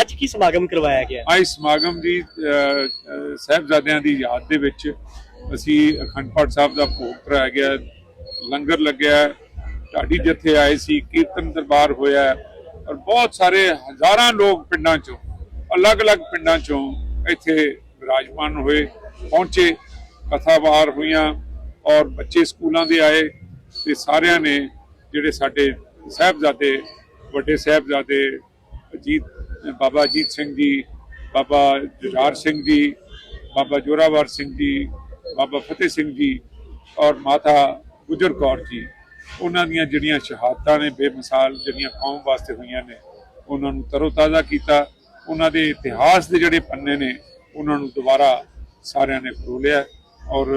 ਅੱਜ ਕੀ ਸਮਾਗਮ ਕਰਵਾਇਆ ਗਿਆ? ਅੱਜ ਸਮਾਗਮ ਦੀ ਅ, ਸਾਹਿਬਜ਼ਾਦਿਆਂ ਦੀ ਯਾਦ ਦੇ ਵਿੱਚ ਅਸੀਂ ਅਖੰਡ ਪਾਠ ਸਾਹਿਬ ਦਾ ਭੋਗ ਕਰਾਇਆ ਗਿਆ। ਲੰਗਰ ਲੱਗਿਆ ਢਾਡੀ ਜਥੇ ਆਏ ਸੀ ਕੀਰਤਨ ਦਰਬਾਰ ਹੋਇਆ ਔਰ ਬਹੁਤ ਸਾਰੇ ਹਜ਼ਾਰਾਂ ਲੋਕ ਪਿੰਡਾਂ ਚੋਂ ਅਲੱਗ-ਅਲੱਗ ਪਿੰਡਾਂ ਚੋਂ ਇੱਥੇ ਵਿਰਾਜਮਾਨ ਹੋਏ ਪਹੁੰਚੇ ਕਥਾਵਾਰ ਹੋਈਆਂ ਔਰ ਬੱਚੇ ਸਕੂਲਾਂ ਦੇ ਆਏ ਤੇ ਸਾਰਿਆਂ ਨੇ ਜਿਹੜੇ ਸਾਡੇ ਸਾਹਿਬਜ਼ਾਦੇ ਵੱਡੇ ਸਾਹਿਬਜ਼ਾਦੇ ਅਜੀਤ ਬਾਬਾ ਅਜੀਤ ਸਿੰਘ ਜੀ ਬਾਬਾ ਜੁਝਾਰ ਸਿੰਘ ਜੀ ਬਾਬਾ ਜੋਰਾਵਰ ਸਿੰਘ ਜੀ ਬਾਬਾ ਫਤਿਹ ਸਿੰਘ ਜੀ ਔਰ ਮਾਤਾ ਗੁਜਰ ਕੌਰ ਜੀ ਉਹਨਾਂ ਦੀਆਂ ਜਿਹੜੀਆਂ ਸ਼ਹਾਦਤਾਂ ਨੇ ਬੇਮਿਸਾਲ ਜਿਹੜੀਆਂ ਕੌਮ ਵਾਸਤੇ ਹੋਈਆਂ ਨੇ ਉਹਨਾਂ ਨੂੰ ਤਰੋਤਾਜ਼ਾ ਕੀਤਾ ਉਹਨਾਂ ਦੇ ਇਤਿਹਾਸ ਦੇ ਜਿਹੜੇ ਪੰਨੇ ਨੇ ਉਹਨਾਂ ਨੂੰ ਦੁਬਾਰਾ ਸਾਰਿਆਂ ਨੇ ਫਰੋਲਿਆ ਔਰ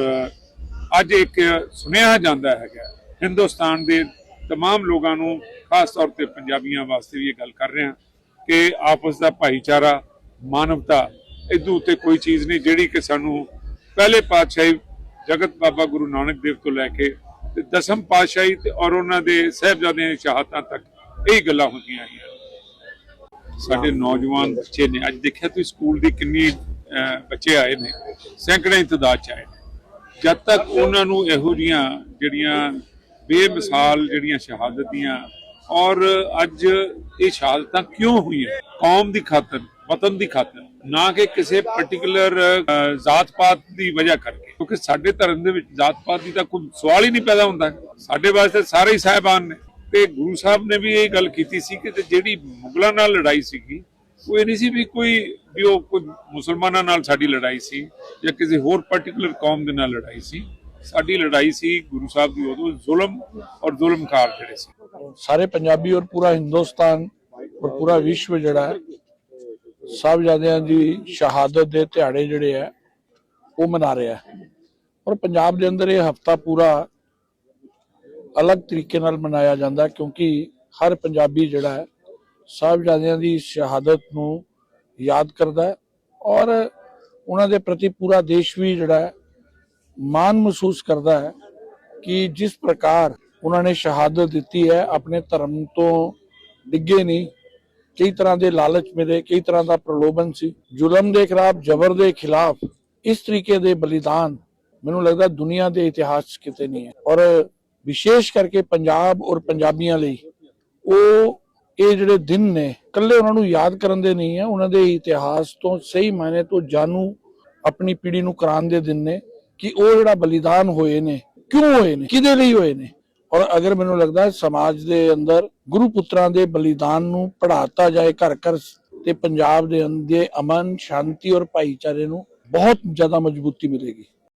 ਅੱਜ ਇੱਕ ਸੁਨੇਹਾ ਜਾਂਦਾ ਹੈਗਾ ਹਿੰਦੁਸਤਾਨ ਦੇ तमाम ਲੋਕਾਂ ਨੂੰ ਖਾਸ ਤੌਰ ਤੇ ਪੰਜਾਬੀਆਂ ਵਾਸਤੇ ਵੀ ਇਹ ਗੱਲ ਕਰ ਰਹੇ ਹਾਂ ਕਿ ਆਪਸ ਦਾ ਭਾਈਚਾਰਾ, ਮਾਨਵਤਾ ਇਦੋਂ ਉੱਤੇ ਕੋਈ ਚੀਜ਼ ਨਹੀਂ ਜਿਹੜੀ ਕਿ ਸਾਨੂੰ ਪਹਿਲੇ ਪਾਤਸ਼ਾਹੀ ਜਗਤ ਬਾਬਾ ਗੁਰੂ ਨਾਨਕ ਦੇਵ ਤੋਂ ਲੈ ਕੇ ਤੇ ਦਸਮ ਪਾਤਸ਼ਾਹੀ ਤੇ ਔਰ ਉਹਨਾਂ ਦੇ ਸਹਿਬਜ਼ਾਦਿਆਂ ਦੀ ਸ਼ਹਾਦਤਾਂ ਤੱਕ ਇਹ ਗੱਲਾਂ ਹੁੰਦੀਆਂ ਆਈਆਂ ਸਾਡੇ ਨੌਜਵਾਨ ਬੱਚੇ ਨੇ, ਅੱਜ ਦੇਖਿਆ ਤੁਸੀਂ ਸਕੂਲ ਦੀ ਕਿੰਨੀ ਬੱਚੇ ਆਏ ਨੇ, ਸੈਂਕੜੇ ਦੀ ਚ ਆਏ ਨੇ। ਜਦ ਤੱਕ ਉਹਨਾਂ ਨੂੰ ਇਹੋ ਜੀਆਂ ਜਿਹੜੀਆਂ ਬੇਮਿਸਾਲ ਜਿਹੜੀਆਂ ਸ਼ਹਾਦਤ ਦੀਆਂ ਔਰ ਅੱਜ ਇਹ ਸ਼ਹਾਦਤਾਂ ਕਿਉਂ ਹੋਈਆਂ? ਕੌਮ ਦੀ ਖਾਤਰ, ਵਤਨ ਦੀ ਖਾਤਰ, ਨਾ ਕਿ ਕਿਸੇ ਪਾਰਟਿਕੂਲਰ ਜ਼ਾਤ ਪਾਤ ਦੀ ਵਜ੍ਹਾ ਕਰਕੇ। ਕਿਉਂਕਿ ਸਾਡੇ ਧਰਮ ਦੇ ਵਿੱਚ ਜ਼ਾਤ ਪਾਤ ਦੀ ਤਾਂ ਕੋਈ ਸਵਾਲ ਹੀ ਨਹੀਂ ਪੈਦਾ ਹੁੰਦਾ। ਸਾਡੇ ਵਾਸਤੇ ਸਾਰੇ ਹੀ ਸਾਹਿਬਾਨ ਨੇ। ਤੇ ਗੁਰੂ ਸਾਹਿਬ ਨੇ ਵੀ ਇਹ ਗੱਲ ਕੀਤੀ ਸੀ ਕਿ ਜਿਹੜੀ ਮੁਗਲਾਂ ਨਾਲ ਲੜਾਈ ਸੀਗੀ, ਉਹ ਇਹ ਨਹੀਂ ਸੀ ਵੀ ਕੋਈ, ਵੀ ਉਹ ਕੋਈ ਮੁਸਲਮਾਨਾਂ ਨਾਲ ਸਾਡੀ ਲੜਾਈ ਸੀ ਜਾਂ ਕਿਸੇ ਹੋਰ ਪਾਰਟਿਕੂਲਰ ਕੌਮ ਦੇ ਨਾਲ ਲੜਾਈ ਸੀ। ਸਾਡੀ ਲੜਾਈ ਸੀ ਗੁਰੂ ਸਾਹਿਬ ਦੀ, ਉਦੋਂ ਜ਼ੁਲਮ ਔਰ ਜ਼ੁਲਮਕਾਰ ਜਿਹੜੇ ਸੀ। ਸਾਰੇ ਪੰਜਾਬੀ ਔਰ ਪੂਰਾ ਹਿੰਦੁਸਤਾਨ ਔਰ ਪੂਰਾ ਵਿਸ਼ਵ ਜਿਹੜਾ ਹੈ, ਸਾਹਿਬਜ਼ਾਦਿਆਂ ਦੀ ਸ਼ਹਾਦਤ ਦੇ ਦਿਹਾੜੇ ਜਿਹੜੇ ਆ ਉਹ ਮਨਾ ਰਿਹਾ ਔਰ ਪੰਜਾਬ ਦੇ ਅੰਦਰ ਇਹ ਹਫਤਾ ਪੂਰਾ ਅਲੱਗ ਤਰੀਕੇ ਨਾਲ ਮਨਾਇਆ ਜਾਂਦਾ ਹੈ, ਕਿਉਂਕਿ ਹਰ ਪੰਜਾਬੀ ਜਿਹੜਾ ਹੈ, ਸਾਹਿਬਜ਼ਾਦਿਆਂ ਦੀ ਸ਼ਹਾਦਤ ਨੂੰ ਯਾਦ ਕਰਦਾ ਹੈ ਔਰ ਉਹਨਾਂ ਦੇ ਪ੍ਰਤੀ ਪੂਰਾ ਦੇਸ਼ ਵੀ ਜਿਹੜਾ ਹੈ ਮਾਣ ਮਹਿਸੂਸ ਕਰਦਾ ਹੈ ਕਿ ਜਿਸ ਪ੍ਰਕਾਰ ਉਹਨਾਂ ਨੇ ਸ਼ਹਾਦਤ ਦਿੱਤੀ ਹੈ, ਆਪਣੇ ਧਰਮ ਤੋਂ ਡਿੱਗੇ ਨਹੀਂ। ਕਈ ਤਰ੍ਹਾਂ ਦੇ ਲਾਲਚ ਮਿਲੇ, ਕਈ ਤਰ੍ਹਾਂ ਦਾ ਪ੍ਰਲੋਭਨ ਸੀ। ਜ਼ੁਲਮ ਦੇ ਖਿਲਾਫ, ਜ਼ਬਰ ਦੇ ਖਿਲਾਫ ਇਸ ਤਰੀਕੇ ਦੇ ਬਲੀਦਾਨ ਮੈਨੂੰ ਲੱਗਦਾ ਦੁਨੀਆ ਦੇ ਇਤਿਹਾਸ ਕਿਤੇ ਨਹੀਂ ਹੈ। ਔਰ ਵਿਸ਼ੇਸ਼ ਕਰਕੇ ਪੰਜਾਬ ਔਰ ਪੰਜਾਬੀਆਂ ਲਈ ਉਹ ਇਹ ਜਿਹੜੇ ਦਿਨ ਨੇ, ਇਕੱਲੇ ਉਹਨਾਂ ਨੂੰ ਯਾਦ ਕਰਨ ਦੇ ਨਹੀਂ ਹੈ। ਉਹਨਾਂ ਦੇ ਇਤਿਹਾਸ ਤੋਂ ਸਹੀ ਮਾਇਨੇ ਤੋਂ ਜਾਣੂ ਆਪਣੀ ਪੀੜ੍ਹੀ ਨੂੰ ਕਰਾਉਣ ਦੇ ਦਿਨ ਨੇ। ਕਿ ਉਹ ਜਿਹੜਾ ਬਲੀਦਾਨ ਹੋਏ ਨੇ, ਕਿਉਂ ਹੋਏ ਨੇ, ਕਿਹਦੇ ਲਈ ਹੋਏ ਨੇ? ਔਰ ਅਗਰ ਮੈਨੂੰ ਲੱਗਦਾ ਸਮਾਜ ਦੇ ਅੰਦਰ ਗੁਰੂ ਪੁੱਤਰਾਂ ਦੇ ਬਲੀਦਾਨ ਨੂੰ ਪੜਾਤਾ ਜਾਏ ਘਰ ਘਰ ਤੇ ਪੰਜਾਬ ਦੇ ਅੰਦਰ ਅਮਨ, ਸ਼ਾਂਤੀ ਔਰ ਭਾਈਚਾਰੇ ਨੂੰ ਬਹੁਤ ਜ਼ਿਆਦਾ ਮਜ਼ਬੂਤੀ ਮਿਲੇਗੀ।